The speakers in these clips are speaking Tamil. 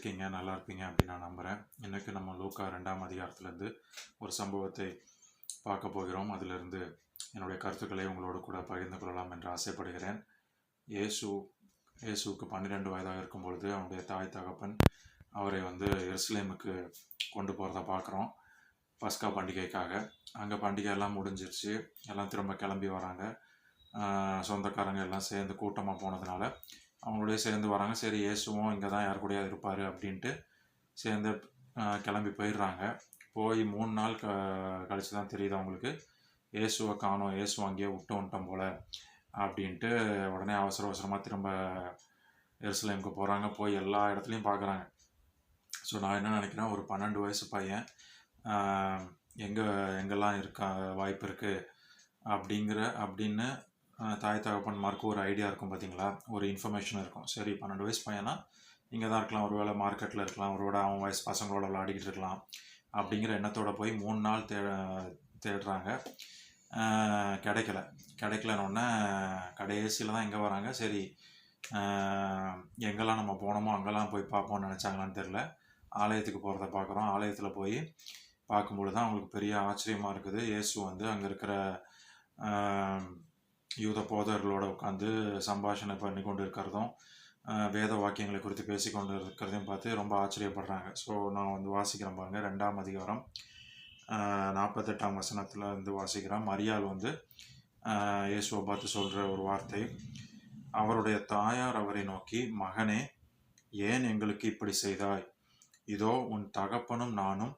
இருக்கீங்க நல்லா இருப்பீங்க அப்படின்னு நான் நம்புகிறேன் இன்றைக்கு நம்ம லூக்கா ரெண்டாம் அதிகாரத்துலேருந்து ஒரு சம்பவத்தை பார்க்க போகிறோம். அதிலிருந்து என்னுடைய கருத்துக்களை உங்களோடு கூட பகிர்ந்து கொள்ளலாம் என்று ஆசைப்படுகிறேன். இயேசு இயேசுவுக்கு பன்னிரெண்டு வயதாக இருக்கும் பொழுது அவனுடைய தாய் தகப்பன் அவரை வந்து எருசலேமுக்கு கொண்டு போகிறத பார்க்குறோம். பஸ்கா பண்டிகைக்காக. அங்கே பண்டிகை எல்லாம் முடிஞ்சிருச்சு. எல்லாம் திரும்ப கிளம்பி வராங்க. சொந்தக்காரங்க எல்லாம் சேர்ந்து கூட்டமாக போனதுனால அவங்களோடய சேர்ந்து வராங்க. சரி இயேசுவும் இங்கே தான் யார் கூடயாவது இருப்பார் அப்படின்ட்டு சேர்ந்து கிளம்பி போயிடுறாங்க. போய் மூணு நாள் க கழிச்சு தான் தெரியுது அவங்களுக்கு. இயேசுவை காணோம் இயேசு அங்கேயே விட்டு வந்துட்டோம் போல அப்படின்ட்டு உடனே அவசர அவசரமாக திரும்ப எருசலேமுக்கு போகிறாங்க போய் எல்லா இடத்துலையும் பார்க்குறாங்க ஸோ நான் என்ன நினைக்கிறேன் ஒரு பன்னெண்டு வயசு பையன் எங்கே எங்கெல்லாம் இருக்க வாய்ப்பு இருக்குது அப்படிங்கிற அப்படின்னு தாய் தகப்பன்மார்க்கு ஒரு ஐடியா இருக்கும் பார்த்தீங்களா ஒரு இன்ஃபர்மேஷன் இருக்கும். சரி பன்னெண்டு வயசு பையனா? இங்கே தான் இருக்கலாம். ஒருவேளை மார்க்கெட்டில் இருக்கலாம். ஒருவேளை அவன் வயசு பசங்களோட விளையாடிக்கிட்டு இருக்கலாம். அப்படிங்கிற எண்ணத்தோடு போய் மூணு நாள் தே தேடுறாங்க. கிடைக்கல. கிடைக்கலன்னொடனே கடைசியில் தான் எங்கே வராங்க? சரி எங்கெல்லாம் நம்ம போனோமோ அங்கெல்லாம் போய் பார்ப்போம்னு நினச்சாங்களான்னு தெரில ஆலயத்துக்கு போகிறத பார்க்குறோம். ஆலயத்தில் போய் பார்க்கும்பொழுது தான் அவங்களுக்கு பெரிய ஆச்சரியமாக இருக்குது. இயேசு வந்து அங்கே இருக்கிற யூத போதர்களோட உட்காந்து சம்பாஷணை பண்ணி கொண்டு இருக்கிறதும் வேத வாக்கியங்களை குறித்து பேசி கொண்டு இருக்கிறதையும் பார்த்து ரொம்ப ஆச்சரியப்படுறாங்க. ஸோ நான் வந்து வாசிக்கிறேன் பாருங்கள் ரெண்டாம் அதிகாரம் நாற்பத்தெட்டாம் வசனத்தில் இருந்து வாசிக்கிறேன். மரியாள் வந்து இயேசுவை பார்த்து சொல்கிற ஒரு வார்த்தை அவருடைய தாயார் அவரை நோக்கி மகனே ஏன் எங்களுக்கு இப்படி செய்தாய்? இதோ உன் தகப்பனும் நானும்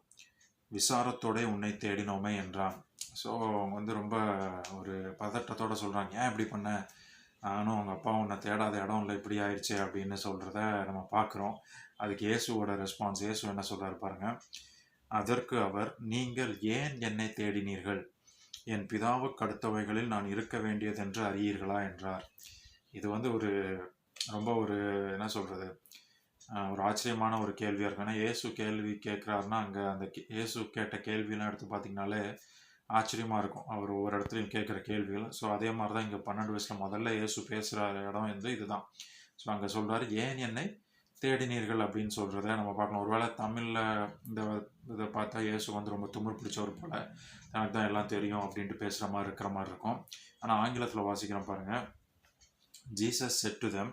விசாரத்தோட உன்னை தேடினோமே என்றான். ஸோ அவங்க வந்து ரொம்ப ஒரு பதட்டத்தோடு சொல்கிறாங்க ஏன் இப்படி பண்ண? நானும் அவங்க அப்பா உன்னை தேடாத இடம் இல்லை இப்படி ஆயிடுச்சு அப்படின்னு சொல்கிறத நம்ம பார்க்குறோம் அதுக்கு இயேசுவோட ரெஸ்பான்ஸ் இயேசு என்ன சொல்கிறாரு பாருங்க அதற்கு அவர் நீங்கள் ஏன் என்னை தேடினீர்கள்? என் பிதாவுக்கு அடுத்தவைகளில் நான் இருக்க வேண்டியதென்று அறியீர்களா? என்றார். இது வந்து ஒரு ரொம்ப ஒரு என்ன சொல்கிறது ஒரு ஆச்சரியமான ஒரு கேள்வியாக இருக்கும். ஏன்னா இயேசு கேள்வி கேட்குறாருன்னா அங்கே அந்த இயேசு கேட்ட கேள்வியெல்லாம் எடுத்து பார்த்தீங்கனாலே ஆச்சரியமாக இருக்கும். அவர் ஒவ்வொரு இடத்துலையும் கேட்குற கேள்விகள். ஸோ அதே மாதிரி தான் இங்கே பன்னெண்டு வயசில் முதல்ல இயேசு பேசுகிற இடம் வந்து இதுதான். ஸோ அங்கே சொல்கிறாரு ஏன் என்னை தேடினீர்கள்? அப்படின்னு சொல்கிறத நம்ம பார்க்கலாம் ஒருவேளை தமிழில் இந்த இதை பார்த்தா இயேசு வந்து ரொம்ப திமிர் பிடிச்சவர் போல் எனக்கு தான் எல்லாம் தெரியும் அப்படின்ட்டு பேசுகிற மாதிரி இருக்கிற மாதிரி இருக்கும். ஆனால் ஆங்கிலத்தில் வாசிக்கிறோம் பாருங்கள் Jesus said to them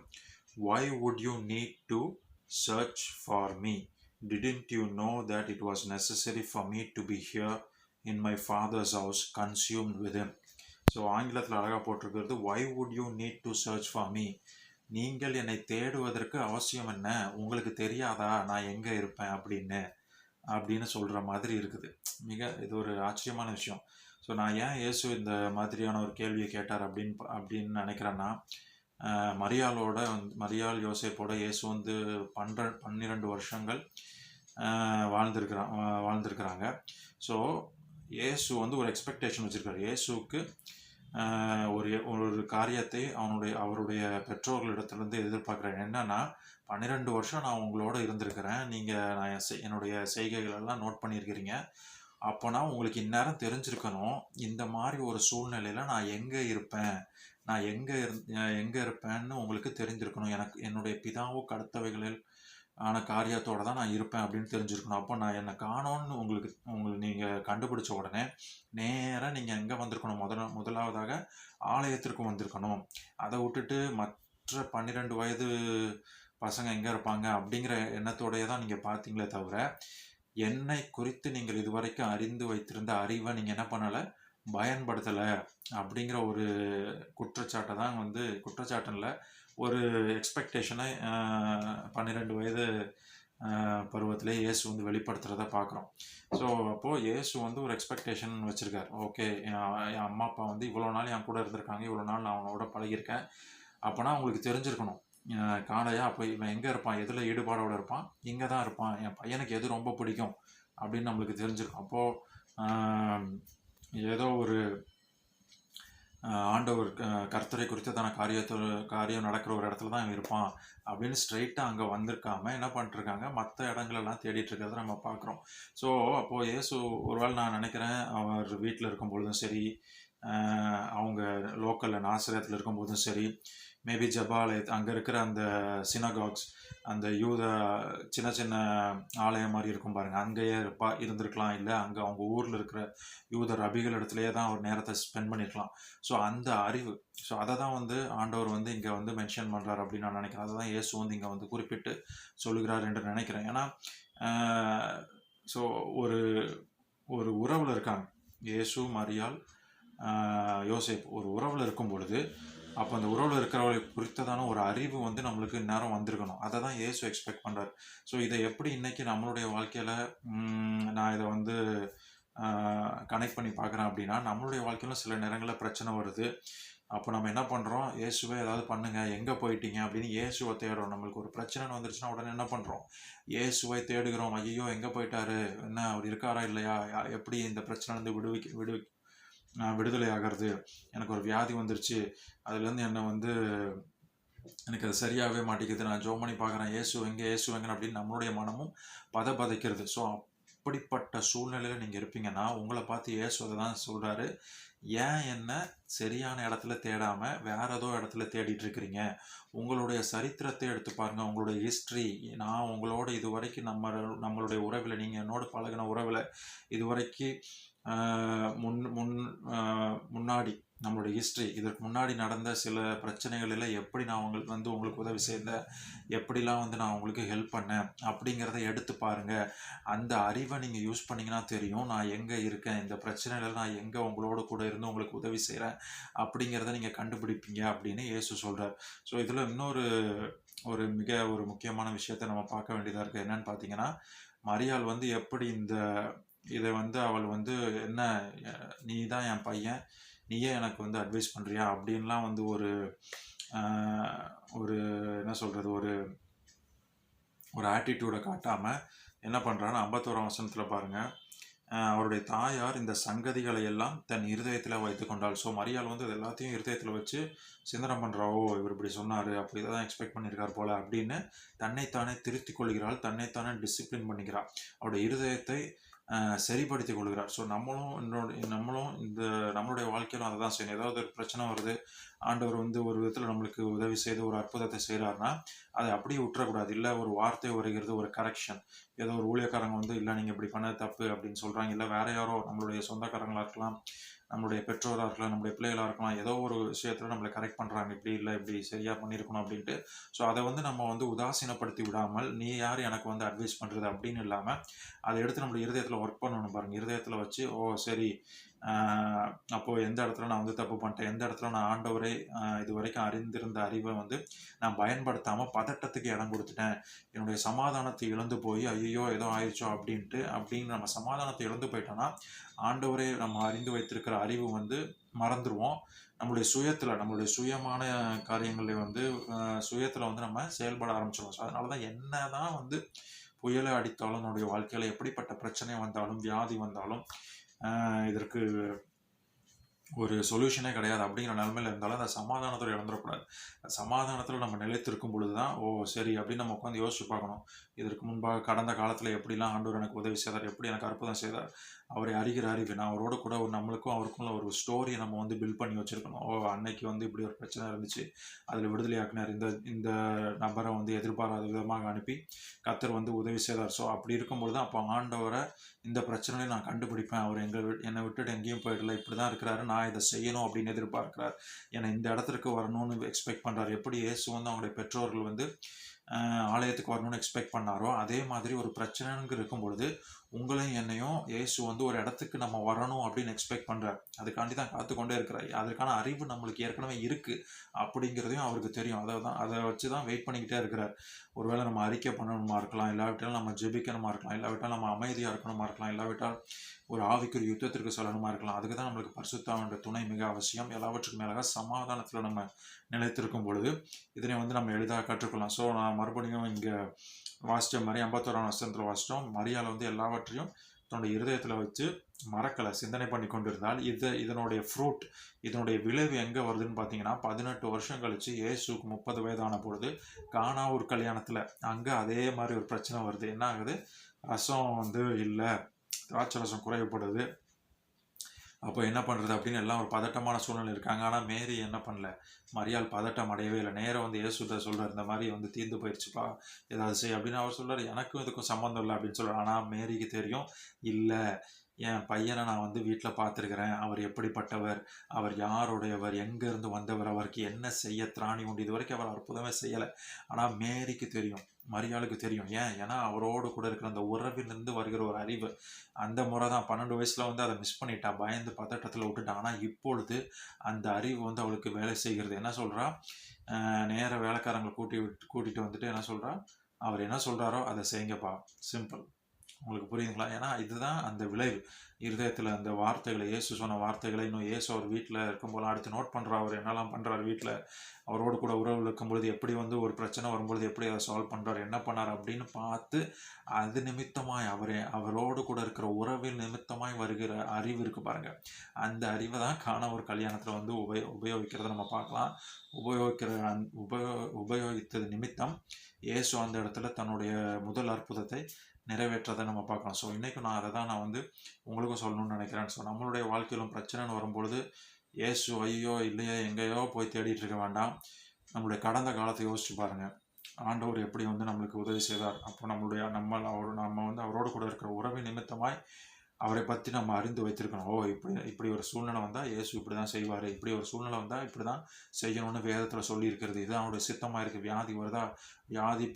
why would you need to search for me didn't you know that it was necessary for me to be here in my father's house consumed with so ஆங்கிலத்தில் அழகாக போட்டிருக்கிறது why would you need to search for me நீங்கள் என்னை தேடுவதற்கு அவசியம் என்ன? உங்களுக்கு தெரியாதா? நான் எங்கே இருப்பேன்? அப்படின்னு அப்படின்னு சொல்கிற மாதிரி இருக்குது. மிக இது ஒரு ஆச்சரியமான விஷயம். ஸோ நான் ஏன் இயேசு இந்த மாதிரியான ஒரு கேள்வியை கேட்டார் அப்படின்னு அப்படின்னு நினைக்கிறேன்னா மரியாளோட வந்து மரியாள் யோசைப்போட இயேசு வந்து பன்ற பன்னிரெண்டு வருஷங்கள் வாழ்ந்திருக்கிறான் வாழ்ந்திருக்கிறாங்க. ஸோ இயேசு வந்து ஒரு எக்ஸ்பெக்டேஷன் வச்சுருக்காரு. இயேசுக்கு ஒரு ஒரு காரியத்தை அவனுடைய அவருடைய பெற்றோர்களிடத்துலேருந்து எதிர்பார்க்குறேன். என்னென்னா பன்னிரெண்டு வருஷம் நான் உங்களோட இருந்திருக்கிறேன். நீங்கள் நான் என் செய்- என்னுடைய செய்கைகளெல்லாம் நோட் பண்ணியிருக்கிறீங்க. அப்போனா உங்களுக்கு இந்நேரம் தெரிஞ்சிருக்கணும். இந்த மாதிரி ஒரு சூழ்நிலையில் நான் எங்கே இருப்பேன்? நான் எங்கே இரு எங்கே இருப்பேன்னு உங்களுக்கு தெரிஞ்சிருக்கணும். எனக்கு என்னுடைய பிதாவுக்கு அடுத்தவைகளில் ஆன காரியத்தோட தான் நான் இருப்பேன் அப்படின்னு தெரிஞ்சிருக்கணும். அப்போ நான் என்னை காணோன்னு உங்களுக்கு உங்களுக்கு நீங்கள் கண்டுபிடிச்ச உடனே நேராக நீங்கள் எங்கே வந்திருக்கணும்? முதல முதலாவதாக ஆலயத்திற்கு வந்திருக்கணும். அதை விட்டுட்டு மற்ற பன்னிரெண்டு வயது பசங்க எங்கே இருப்பாங்க அப்படிங்கிற எண்ணத்தோடைய தான் நீங்கள் பார்த்தீங்களே தவிர என்னை குறித்து நீங்கள் இதுவரைக்கும் அறிந்து வைத்திருந்த அறிவை நீங்கள் என்ன பண்ணலை? பயன்படுத்தலை. அப்படிங்கிற ஒரு குற்றச்சாட்டை தான் வந்து குற்றச்சாட்டில் ஒரு எக்ஸ்பெக்டேஷனை பன்னிரெண்டு வயது பருவத்திலே இயேசு வந்து வெளிப்படுத்துகிறத பார்க்குறோம் ஸோ அப்போது இயேசு வந்து ஒரு எக்ஸ்பெக்டேஷன் வச்சுருக்கார். ஓகே என் என் அம்மா அப்பா வந்து இவ்வளோ நாள் என் கூட இருந்திருக்காங்க. இவ்வளோ நாள் நான் அவனோட பழகியிருக்கேன். அப்போனா அவங்களுக்கு தெரிஞ்சிருக்கணும். காலையாக அப்போ இவன் எங்கே இருப்பான்? எதில் ஈடுபாடோடு இருப்பான்? இங்கே தான் இருப்பான். என் பையனுக்கு எது ரொம்ப பிடிக்கும்? அப்படின்னு நம்மளுக்கு தெரிஞ்சிருக்கும். அப்போது ஏதோ ஒரு ஆண்டவர் க- கர்த்தரை குறித்ததான காரியத்தை காரியம் நடக்கிற ஒரு இடத்துல தான் இருப்பான் அப்படின்னு ஸ்ட்ரைட்டாக அங்கே வந்திருக்காம என்ன பண்ணிட்டுருக்காங்க? மற்ற இடங்களெல்லாம் தேடிட்டு இருக்கிறத நம்ம பார்க்குறோம். ஸோ அப்போது இயேசு ஒருவேளை நான் நினைக்கிறேன் அவர் வீட்டில் இருக்கும் பொழுதும் சரி அவங்க லோக்கலில் நாசிரியத்தில் இருக்கும்போதும் சரி மேபி ஜபாலயத் அங்கே இருக்கிற அந்த சினகாக்ஸ் அந்த யூத சின்ன சின்ன ஆலயம் மாதிரி இருக்கும் பாருங்கள் அங்கேயே இருப்பா இருந்திருக்கலாம். இல்லை அங்கே அவங்க ஊரில் இருக்கிற யூத ரபிகள் இடத்துலையே தான் ஒரு நேரத்தை ஸ்பெண்ட் பண்ணியிருக்கலாம் ஸோ அந்த அறிவு. ஸோ அதை தான் வந்து ஆண்டவர் வந்து இங்கே வந்து மென்ஷன் பண்ணுறாரு அப்படின்னு நான் நினைக்கிறேன். அதை தான் இயேசு வந்து இங்கே வந்து குறிப்பிட்டு சொல்லுகிறார் என்று நினைக்கிறேன். ஏன்னா ஸோ ஒரு ஒரு உறவில் இருக்காங்க. இயேசு மரியால் யோசேப். ஒரு உறவில் இருக்கும் பொழுது அப்போ அந்த உறவில் இருக்கிறவர்களை குறித்ததான ஒரு அறிவு வந்து நம்மளுக்கு நேரம் வந்திருக்கணும். அதை தான் ஏசு எக்ஸ்பெக்ட் பண்ணுறாரு ஸோ இதை எப்படி இன்னைக்கு நம்மளுடைய வாழ்க்கையில் நான் இதை வந்து கனெக்ட் பண்ணி பார்க்குறேன் அப்படின்னா நம்மளுடைய வாழ்க்கையிலும் சில நேரங்களில் பிரச்சனை வருது. அப்போ நம்ம என்ன பண்ணுறோம் இயேசுவே ஏதாவது பண்ணுங்கள் எங்கே போயிட்டீங்க? அப்படின்னு இயேசுவை தேடுறோம். நம்மளுக்கு ஒரு பிரச்சனை வந்துருச்சுன்னா உடனே என்ன பண்ணுறோம் இயேசுவை தேடுகிறோம். ஐயோ எங்கே போயிட்டாரு? என்ன அவர் இருக்காரா இல்லையா? எப்படி இந்த பிரச்சனை வந்து விடுவிக்க விடுவி நான் விடுதலை ஆகிறது. எனக்கு ஒரு வியாதி வந்துருச்சு. அதுலேருந்து என்னை வந்து எனக்கு அது சரியாகவே மாட்டேங்குது. நான் ஜோம் பண்ணி பார்க்குறேன். ஏசு எங்கே? ஏசு எங்கே அப்படின்னு நம்மளுடைய மனமும் பத பதைக்கிறது ஸோ அப்படிப்பட்ட சூழ்நிலையில் நீங்கள் இருப்பீங்கன்னா உங்களை பார்த்து ஏசு அதை தான் சொல்கிறாரு ஏன் என்ன சரியான இடத்துல தேடாமல் வேற ஏதோ இடத்துல தேடிட்டு இருக்கிறீங்க? உங்களுடைய சரித்திரத்தை எடுத்து பாருங்கள் உங்களுடைய ஹிஸ்ட்ரி நான் உங்களோட இது வரைக்கும் நம்ம நம்மளுடைய உறவில் நீங்கள் என்னோட பழகின உறவில் இது வரைக்கும் முன் முன் முன்னாடி நம்மளுடைய ஹிஸ்ட்ரி இதற்கு முன்னாடி நடந்த சில பிரச்சனைகளில் எப்படி நான் உங்களுக்கு வந்து உங்களுக்கு உதவி செய்தேன் எப்படிலாம் வந்து நான் உங்களுக்கு ஹெல்ப் பண்ணேன் அப்படிங்கிறத எடுத்து பாருங்க. அந்த அறிவை நீங்கள் யூஸ் பண்ணீங்கன்னா தெரியும். நான் எங்கே இருக்கேன் இந்த பிரச்சனையில் நான் எங்கே உங்களோட கூட இருந்து உங்களுக்கு உதவி செய்கிறேன் அப்படிங்கிறத நீங்கள் கண்டுபிடிப்பீங்க அப்படின்னு இயேசு சொல்கிறார் ஸோ இதில் இன்னொரு ஒரு மிக ஒரு முக்கியமான விஷயத்தை நம்ம பார்க்க வேண்டியதாக இருக்குது என்னன்னு பார்த்தீங்கன்னா மரியாள் வந்து எப்படி இந்த இதை வந்து அவள் வந்து என்ன நீ தான் என் பையன். நீயே எனக்கு வந்து அட்வைஸ் பண்ணுறியா அப்படின்லாம் வந்து ஒரு ஒரு என்ன சொல்கிறது ஒரு ஒரு ஆட்டிடியூடை காட்டாமல் என்ன பண்ணுறான்னு ஐம்பத்தோராம் வசனத்தில் பாருங்கள் அவருடைய தாயார் இந்த சங்கதிகளை எல்லாம் தன் இருதயத்தில் வைத்து கொண்டாள். ஸோ மரியாள் வந்து இது எல்லாத்தையும் இருதயத்தில் வச்சு சிந்தனை பண்ணுறா ஓ இவர் இப்படி சொன்னார் அப்படி தான் எக்ஸ்பெக்ட் பண்ணியிருக்கார் போல அப்படின்னு தன்னைத்தானே திருத்தி கொள்கிறாள் தன்னைத்தானே டிசிப்ளின் பண்ணிக்கிறாள் அவருடைய இருதயத்தை சரிப்படுத்தி கொள்கிறார். ஸோ நம்மளும் என்னோட நம்மளும் இந்த நம்மளுடைய வாழ்க்கையிலும் அதை தான் செய்யணும். ஏதாவது ஒரு பிரச்சனை வருது ஆண்டவர் வந்து ஒரு விதத்தில் நம்மளுக்கு உதவி செய்து ஒரு அற்புதத்தை செய்கிறாருன்னா அதை அப்படியே விட்டுறக்கூடாது. இல்லை ஒரு வார்த்தை வருகிறது ஒரு கரெக்ஷன் ஏதோ ஒரு ஊழியக்காரங்க வந்து இல்லை நீங்கள் இப்படி பண்ண தப்பு அப்படின்னு சொல்கிறாங்க இல்லை வேற யாரோ நம்மளுடைய சொந்தக்காரங்களாக இருக்கலாம். நம்மளுடைய பெற்றோராக இருக்கலாம் நம்மளுடைய பிள்ளைகளாக இருக்கலாம் ஏதோ ஒரு விஷயத்தில் நம்மளை கரெக்ட் பண்ணுறாங்க இப்படி இல்லை இப்படி சரியாக பண்ணியிருக்கணும் அப்படின்ட்டு. ஸோ அதை வந்து நம்ம வந்து உதாசீனப்படுத்தி விடாமல் நீ யார் எனக்கு வந்து அட்வைஸ் பண்ணுறது அப்படின்னு இல்லாமல் அதை எடுத்து நம்மளுடைய இருதயத்தில் ஒர்க் பண்ணணும் பாருங்க. இருதயத்தில் வச்சு ஓ சரி அப்போது எந்த இடத்துல நான் வந்து தப்பு பண்ணிட்டேன் எந்த இடத்துல நான் ஆண்டவரை இது வரைக்கும் அறிந்திருந்த அறிவை வந்து நான் பயன்படுத்தாமல் பதட்டத்துக்கு இடம் கொடுத்துட்டேன். என்னுடைய சமாதானத்தை இழந்து போய் ஐயோ ஏதோ ஆயிடுச்சோ அப்படின்ட்டு அப்படின்னு நம்ம சமாதானத்தை இழந்து போயிட்டோன்னா ஆண்டவரே நம்ம அறிந்து வைத்திருக்கிற அறிவு வந்து மறந்துடுவோம் நம்மளுடைய சுயத்தில் நம்மளுடைய சுயமான காரியங்களில் வந்து சுயத்தில் வந்து நம்ம செயல்பட ஆரம்பிச்சிடுவோம் ஸோ அதனால தான் என்ன தான் வந்து புயலை அடித்தாலும் நம்முடைய வாழ்க்கையில் எப்படிப்பட்ட பிரச்சனை வந்தாலும் வியாதி வந்தாலும் இதற்கு ஒரு சொல்யூஷனே கிடையாது. அப்படிங்கிற நிலமையில இருந்தாலும் அந்த சமாதானத்தில் இழந்துடக்கூடாது. சமாதானத்தில் நம்ம நிலைத்திருக்கும் பொழுது தான் ஓ சரி அப்படின்னு நம்ம உட்காந்து யோசிச்சு பார்க்கணும். இதற்கு முன்பாக கடந்த காலத்தில் எப்படிலாம் ஆண்டவர் எனக்கு உதவி செய்தார் எப்படி எனக்கு அற்புதம் செய்தார் அவரை அறிகிற அறிவு நான் அவரோட கூட ஒரு நம்மளுக்கும் அவருக்குள்ள ஒரு ஸ்டோரியை நம்ம வந்து பில்ட் பண்ணி வச்சுருக்கணும். ஓ அன்னைக்கு வந்து இப்படி ஒரு பிரச்சனை இருந்துச்சு. அதில் விடுதலையாக்கினார் இந்த இந்த நபரை வந்து எதிர்பாராத விதமாக அனுப்பி கத்தர் வந்து உதவி செய்தார். ஸோ அப்படி இருக்கும்பொழுது தான் அப்போ ஆண்டவரை இந்த பிரச்சனையை நான் கண்டுபிடிப்பேன். அவர் எங்கள் என்னை விட்டுட்டு எங்கேயும் போயிடல. இப்படி தான் இருக்கிறாரு. நான் இதை செய்யணும் அப்படின்னு எதிர்பார்க்கிறார். என்னை இந்த இடத்துக்கு வரணும்னு எக்ஸ்பெக்ட் பண்ணுறாரு எப்படி இயேசு வந்து அவங்களுடைய பெற்றோர்கள் வந்து ஆலயத்துக்கு வரணும்னு எக்ஸ்பெக்ட் பண்ணாரோ அதே மாதிரி ஒரு பிரச்சனைங்க இருக்கும் பொழுது உங்களையும் என்னையும் இயேசு வந்து ஒரு இடத்துக்கு நம்ம வரணும் அப்படின்னு எக்ஸ்பெக்ட் பண்ணுறார் அதுக்காண்டி தான் காத்து கொண்டே இருக்கிறார். அதற்கான அறிவு நம்மளுக்கு ஏற்கனவே இருக்குது அப்படிங்கிறதையும் அவருக்கு தெரியும். அதை தான் அதை வச்சு தான் வெயிட் பண்ணிக்கிட்டே இருக்கிறார். ஒருவேளை நம்ம அறிக்கை பண்ணணுமா இருக்கலாம் இல்லாவிட்டால் நம்ம ஜெபிக்கணுமா இருக்கலாம் இல்லாவிட்டால் நம்ம அமைதியாக இருக்கணுமா இருக்கலாம் இல்லாவிட்டால் ஒரு ஆவிக்குரிய யுத்தத்திற்கு சொல்லணுமா இருக்கலாம். அதுக்கு தான் நம்மளுக்கு பரிசுத்தாவின்ற துணை மிக அவசியம். எல்லாவற்றுக்கும் மேலாக சமாதானத்தில் நம்ம நிலைத்திருக்கும் பொழுது இதனை வந்து நம்ம எளிதாக கற்றுக்கொள்ளலாம். ஸோ நான் மறுபடியும் இங்கே வாசித்த மாதிரி ஐம்பத்தோராம் வருஷத்தில் வாசித்தோம் மரியாதை வந்து எல்லாவற்றையும் தன்னுடைய இருதயத்தில் வச்சு மறக்கலை சிந்தனை பண்ணி கொண்டிருந்தால் இது இதனுடைய ஃப்ரூட் இதனுடைய விளைவு எங்கே வருதுன்னு பார்த்தீங்கன்னா பதினெட்டு வருஷம் கழித்து ஏசுக்கு முப்பது வயதான பொழுது கானா ஒரு கல்யாணத்தில் அங்கே அதே மாதிரி ஒரு பிரச்சனை வருது. என்ன ஆகுது? ரசம் வந்து இல்லை. திராட்சை ரசம் குறைவுபடுது அப்போ என்ன பண்ணுறது அப்படின்னு எல்லாம் ஒரு பதட்டமான சூழ்நிலை இருக்காங்க. ஆனால் மேரி என்ன பண்ணல? மரியாள் பதட்டம் அடையவே இல்லை. நேரம் வந்து இயேசுட்ட சொல்கிறார் இந்த மாதிரி வந்து தீர்ந்து போயிடுச்சுப்பா ஏதாவது செய் அப்படின்னு அவர் சொல்கிறார் எனக்கும் இதுக்கும் சம்மந்தம் இல்லை அப்படின்னு சொல்கிறார் ஆனால் மேரிக்கு தெரியும் இல்லை என் பையனை நான் வந்து வீட்டில் பார்த்துருக்குறேன். அவர் எப்படிப்பட்டவர்? அவர் யாருடையவர்? எங்கேருந்து வந்தவர்? அவருக்கு என்ன செய்ய திராணி உண்டு? இது வரைக்கும் அவர் அற்புதமே செய்யலை. ஆனால் மேரிக்கு தெரியும் மரியாளுக்கு தெரியும். ஏன்? ஏன்னா அவரோடு கூட இருக்கிற அந்த உறவிலிருந்து வருகிற ஒரு அறிவு. அந்த முறை தான் பன்னெண்டு வயசில் வந்து அதை மிஸ் பண்ணிட்டா பயந்து பதட்டத்தில் விட்டுட்டா ஆனால் இப்பொழுது அந்த அறிவு வந்து அவளுக்கு வேலை செய்கிறது. என்ன சொல்கிறா நேர வேலைக்காரங்களை கூட்டி விட்டு கூட்டிகிட்டு வந்துட்டு என்ன சொல்கிறா அவர் என்ன சொல்கிறாரோ அதை செய்யுங்கப்பா. சிம்பிள். உங்களுக்கு புரியுதுங்களா? ஏன்னா இதுதான் அந்த விளைவு. இருதயத்தில் அந்த வார்த்தைகளை இயேசு சொன்ன வார்த்தைகளை இன்னும் இயேசு அவர் வீட்டில் இருக்கும்போது அடுத்து நோட் பண்ணுறா அவர் என்னெல்லாம் பண்ணுறாரு வீட்டில் அவரோடு கூட உறவு இருக்கும்பொழுது எப்படி வந்து ஒரு பிரச்சனை வரும்பொழுது எப்படி அதை சால்வ் பண்ணுறார் என்ன பண்ணார் அப்படின்னு பார்த்து அது நிமித்தமாய் அவரே அவரோடு கூட இருக்கிற உறவில் நிமித்தமாய் வருகிற அறிவு இருக்குது பாருங்க. அந்த அறிவை தான் காண ஒரு கல்யாணத்தில் வந்து உபயோ உபயோகிக்கிறத நம்ம பார்க்கலாம். உபயோகிக்கிற அந் உபயோ உபயோகித்தது நிமித்தம் இயேசு அந்த இடத்துல தன்னுடைய முதல் அற்புதத்தை நிறைவேற்றதை நம்ம பார்க்கலாம் ஸோ இன்றைக்கும் நான் அதை தான் நான் வந்து உங்களுக்கும் சொல்லணும்னு நினைக்கிறேன். ஸோ நம்மளுடைய வாழ்க்கையிலும் பிரச்சனைன்னு வரும்பொழுது ஏசு ஐயோ இல்லையோ எங்கேயோ போய் தேடிட்டு இருக்க வேண்டாம். நம்மளுடைய கடந்த காலத்தை யோசிச்சு பாருங்கள் ஆண்டவர் எப்படி வந்து நம்மளுக்கு உதவி செய்தார். அப்போ நம்மளுடைய நம்ம அவர் நம்ம வந்து அவரோடு கூட இருக்கிற உறவு நிமித்தமாய் அவரை பற்றி நம்ம அறிந்து வைத்திருக்கணும். ஓ இப்படி இப்படி ஒரு சூழ்நிலை வந்தால் இயேசு இப்படி தான் செய்வார். இப்படி ஒரு சூழ்நிலை வந்தால் இப்படி தான் செய்யணும்னு வேதத்தில் சொல்லியிருக்கிறது. இது அவனுடைய சித்தமாக இருக்குது வியாதி வருதா? வியாதி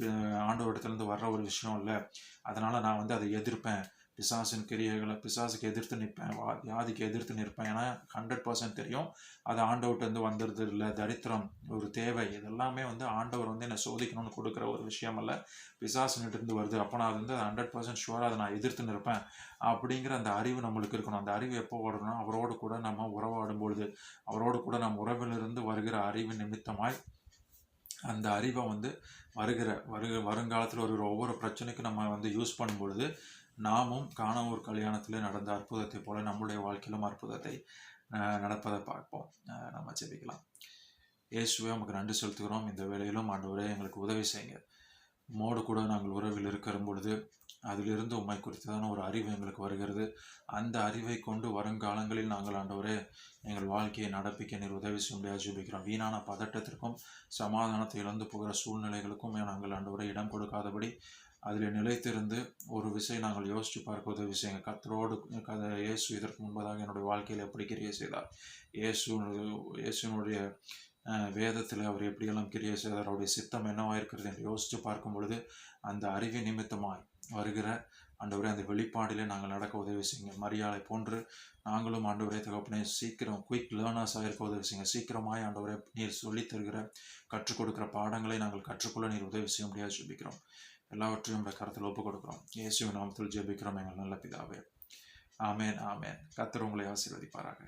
ஆண்டவரிடத்துலேருந்து வர்ற ஒரு விஷயம் இல்லை. அதனால் நான் வந்து அதை எதிர்ப்பேன். பிசாசின் கிரியைகளை பிசாசுக்கு எதிர்த்து நிற்பேன். வா வியாதிக்கு எதிர்த்து நிற்பேன் ஏன்னா ஹண்ட்ரட் பர்சன்ட் தெரியும். அது ஆண்டவர்கிட்டருந்து வந்துடுது இல்லை தரித்திரம் ஒரு தேவை. இதெல்லாமே வந்து ஆண்டவர் வந்து என்னை சோதிக்கணும்னு கொடுக்குற ஒரு விஷயம் அல்ல பிசாசுனிட்டிருந்து வருது. அப்போ நான் அது வந்து ஹண்ட்ரட் பர்சன்ட் ஷுவராக அதை நான் எதிர்த்து நிற்பேன் அப்படிங்கிற அந்த அறிவு நம்மளுக்கு இருக்கணும். அந்த அறிவு எப்போ ஓடணும் அவரோடு கூட நம்ம உறவாடும் பொழுது அவரோடு கூட நம் உறவிலிருந்து வருகிற அறிவு நிமித்தமாய் அந்த அறிவை வந்து வருகிற வருக வருங்காலத்தில் வருகிற ஒவ்வொரு பிரச்சனைக்கும் நம்ம வந்து யூஸ் பண்ணும் பொழுது நாமும் காணவூர் கல்யாணத்தில் நடந்த அற்புதத்தை போல நம்முடைய வாழ்க்கையிலும் அற்புதத்தை நடப்பதை பார்ப்போம். நம்ம ஜெபிக்கலாம். இயேசுவே நமக்கு நன்றி செலுத்துகிறோம். இந்த வேலையிலும் ஆண்டவரே எங்களுக்கு உதவி செய்யுங்க. மோடு கூட நாங்கள் உறவில் இருக்கிற பொழுது அதிலிருந்து உண்மை குறித்ததான ஒரு அறிவு எங்களுக்கு வருகிறது. அந்த அறிவை கொண்டு வருங்காலங்களில் நாங்கள் ஆண்டவரே எங்கள் வாழ்க்கையை நடப்பிக்க நீர் உதவி செய்ய ஜீபிக்கிறோம். வீணான பதட்டத்திற்கும் சமாதானத்தை இழந்து போகிற சூழ்நிலைகளுக்கும் நாங்கள் ஆண்டவரை இடம் கொடுக்காதபடி அதில் நிலைத்திருந்து ஒரு விஷயம் நாங்கள் யோசித்து பார்க்க உதவி செய்யுங்க கத்தரோடு கதை இயேசு இதற்கு முன்பதாக என்னுடைய வாழ்க்கையில் எப்படி கிரியை செய்தார்? இயேசு இயேசுனுடைய வேதத்தில் அவர் எப்படியெல்லாம் கிரியை செய்தார்? அவருடைய சித்தம் என்னவாக இருக்கிறது என்று யோசித்து பார்க்கும் பொழுது அந்த அறிவு நிமித்தமாய் வருகிற ஆண்டவரே அந்த வெளிப்பாடிலே நாங்கள் நடக்க உதவி செய்யுங்க. மரியாதை போன்று நாங்களும் ஆண்டவரே தகப்பனே சீக்கிரம் குயிக் லேர்னர்ஸாக இருக்க உதவி செய்யுங்க. சீக்கிரமாய் ஆண்டவரே நீர் சொல்லித் தருகிற கற்றுக் கொடுக்குற பாடங்களை நாங்கள் கற்றுக்கொள்ள நீர் உதவி செய்ய முடியாது சொல்லிக்கிறோம் எல்லாவற்றையும் நம்ம கருத்தில் ஒப்பு கொடுக்குறோம் இயேசுவின் நாமத்தில் ஜெபிக்கிறோம். எங்கள் நல்ல பிதாவே. ஆமேன் ஆமேன். கத்தர் உங்களை ஆசீர்வதிப்பாராக.